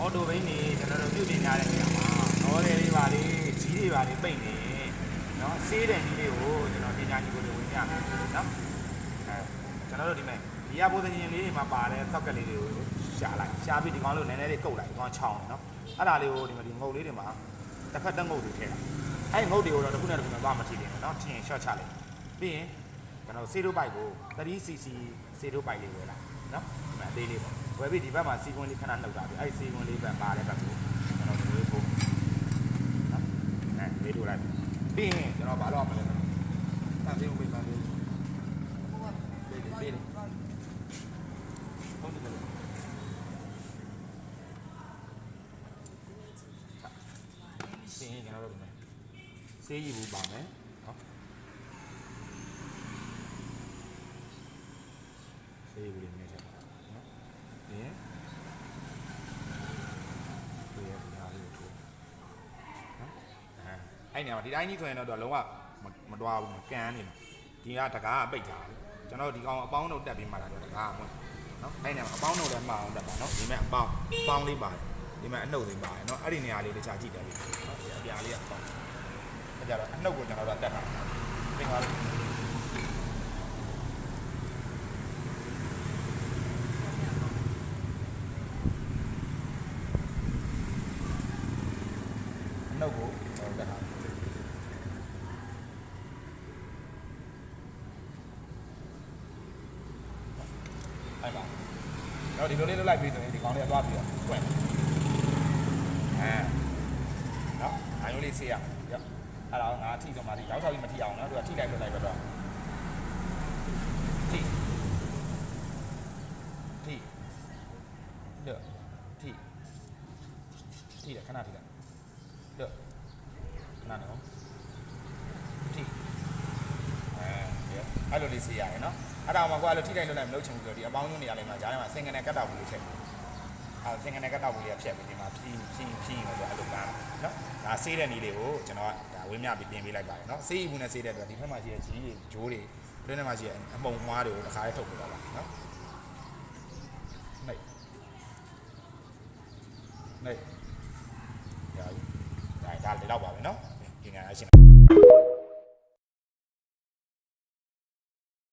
အော်တိုဘိန်းနေကျွန်တော်တို့ပြုပြင်ထားတဲ့နေရာမှာတော့တယ်လေးပါလေးကြီးတွေပါလေးပိတ်နေနော်ဆေးတဲ့ကြီးလေးကိုကျွန်တော်ပညာကြီးကိုလည်းဝင်ပြမယ်နော်အဲကျွန်တော်တို့ဒီမဲ့ဒီရဘိုးသင်လေးတွေမှာပါတဲ့သောက်ကလေးတွေကိုရှာလိုက်ရှာပြီးဒီကောင်လို့နည်းနည်းလေးကုတ်လိုက်ဒီကောင်ချောင်းတယ်နော်အဲ့ဒါလေးကိုဒီမှာဒီငုတ်လေးတွေမှာတစ်ဖက်တက်ငုတ်တွေထည့်လိုက်အဲ့ငုတ်တွေကိုတော့တစ်ခုနဲ့တစ်ခုနဲ့သွားမထိတယ်နော်ထင်ရှော့ချလိုက်ပြီးရင်ကျွန်တော်ဆေးတို့ပိုက်ကို 30cc ဆေးတို့ပိုက်လေးဝယ်လိုက်နော်ဒီမှာအသေးလေးပေါ့ ဝယ်ပြီးဒီဘက်မှာစီကွန်းလေးခဏနှုတ်တာပြီးအဲ့စီကွန်းလေးဘက်ပါတဲ့ဘက်ကိုကျွန်တော်တို့ပို့နော်အဲလေးတို့လိုက်ပြီးရင်ကျွန်တော်ဘာလို့အောင်မလဲတန်သေးဦးပေးတန်သေးဦးပေးတယ်ပေးတယ်ဟုတ်တယ်စင်းကျွန်တော်တို့ဒီမှာဆေးရည်ဘူးပါမယ်နော်ဆေးရည်ဘူးလေးမြင်ချက်နော်ဒီရင်ဒီရဒီဟာလေးကိုထိုးနော် အဲအဲ့နေရာမှာဒီတိုင်းကြီးဆိုရင်တော့သူကလုံးဝမမတွားဘူးမကန်နေမှာဒီကတကားကပိတ်ထားတယ်ကျွန်တော်ဒီကောင်အပေါင်းတို့တက်ပြီးမှလာတော့တကားကမဟုတ်နော်အဲ့နေရာမှာအပေါင်းတို့လည်းမအောင်တက်ပါနော်ဒီမဲ့အပေါင်းအပေါင်းလေးပါတယ်ဒီမဲ့အနှုတ်လေးပါတယ်နော်အဲ့ဒီနေရာလေးတခြားကြည့်တယ်ပြီနော်ဒီအပြာလေးကပေါင်းအဲ့ကြတော့အနှုတ်ကိုကျွန်တော်တို့တက်တာသင်္ကားလေးအနှုတ်ကိုကျွန်တော်တက်တာ အဲ့ပါတော့ဒီလိုလေးလုပ်လိုက်ပြီဆိုရင်ဒီကောင်လေးကသွားပြီးတော့တွက်အဲနော်အားလုံးလေးဆေးရရောက်အဲ့ဒါငါထိတော့မှဒီရောက်ချောက်ကြီးမထိအောင်နော်သူကထိလိုက်လွတ်လိုက်တော့ထိထိလွတ်ထိထိတယ်ခဏထိလိုက်လွတ်ခဏနော်ထိ အဲအဲ့လိုလေးဆေးရတယ်နော်အဲ့ဒါမှကွာလို့ထိလိုက်လွတ်လိုက်မလုပ်ချင်ဘူးဆိုတော့ဒီအပေါင်းလုံးနေရာလေးမှာဂျားထဲမှာစင်ကနေကတ်တောက်ဘူးလေးထည့်အဲစင်ကနေကတ်တောက်ဘူးလေးကဖြတ်ပြီးဒီမှာဖြီးဖြီးဖြီးလို့ဆိုအဲ့လိုကားနော်ဒါဆေးတဲ့နည်းလေးကိုကျွန်တော်ကဒါဝင်းမြပြီးတင်ပေးလိုက်ပါတယ်နော်ဆေးရည်ဘူးနဲ့ဆေးတဲ့အတွက်ဒီဘက်မှာရှိတဲ့ကြီးတွေဂျိုးတွေဒီထဲမှာရှိတဲ့အပုံမွားတွေကိုတစ်ခါလေးထုတ်ပြတော့ပါနော်နိုင်နိုင်ရာဒါဒါလည်းတော့ပါပဲနော်